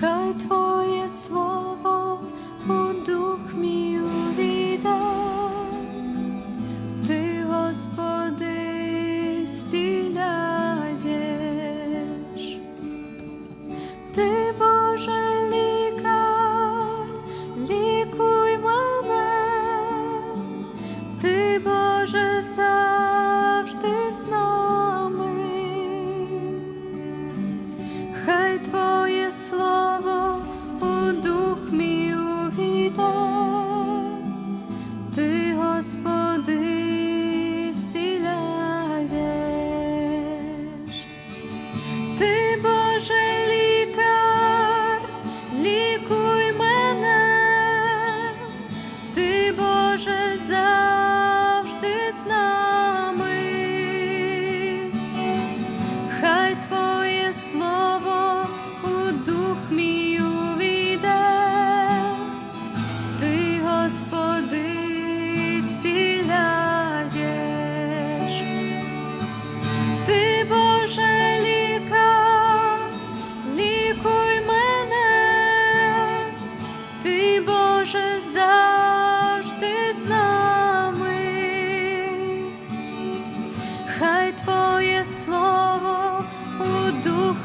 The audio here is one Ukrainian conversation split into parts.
хай Твоє слово у дух мій увійде, ти, Господи, стіляєш, ти Боже лікар, лікуй мене, ти Боже. liku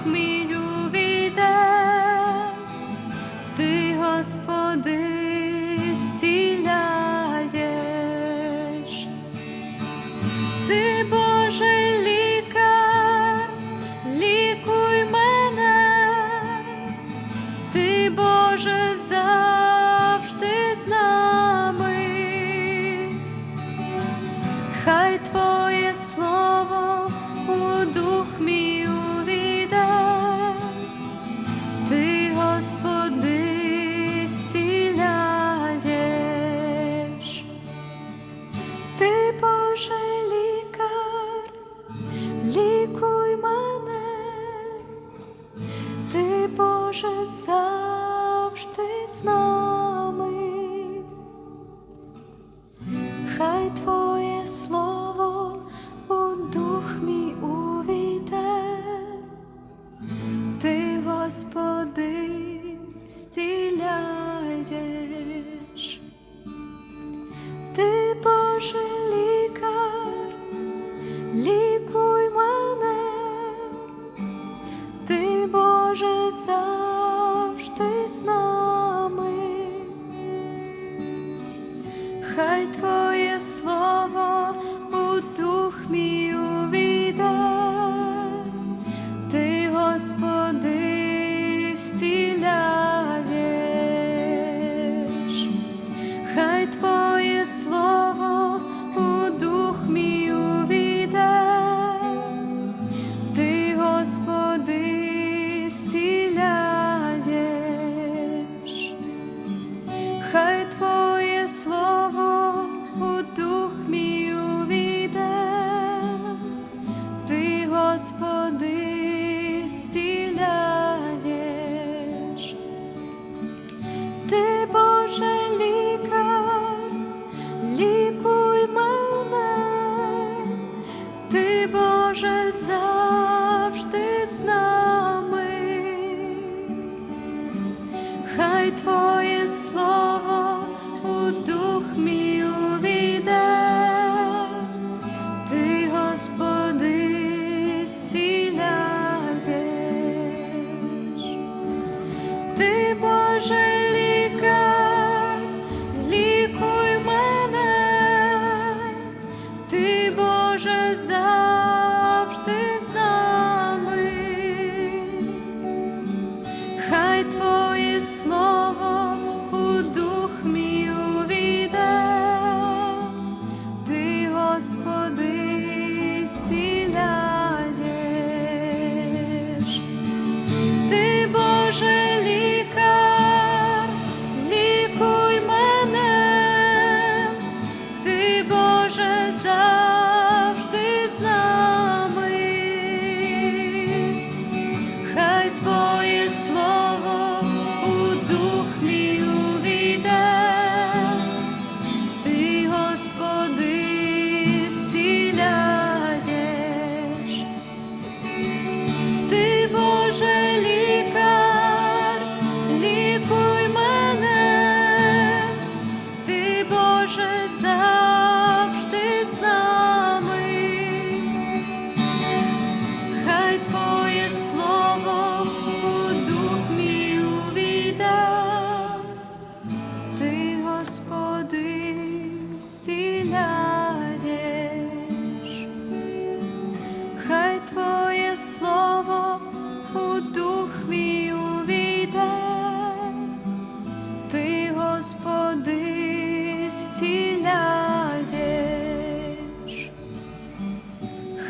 мій увійде, ти, Господи, стіляєш, ти Боже лікар, лікуй мене, ти Боже за. Боже завжди знає. Твоє слово у дух мій увійде, ти, Господи, стіляєш, ти Боже. prosper.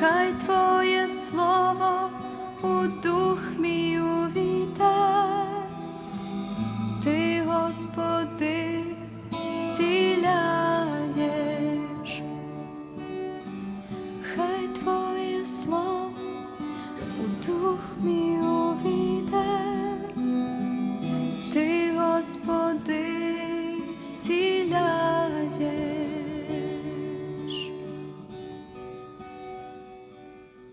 Хай Твоє слово у дух мій увійде, ти Господи.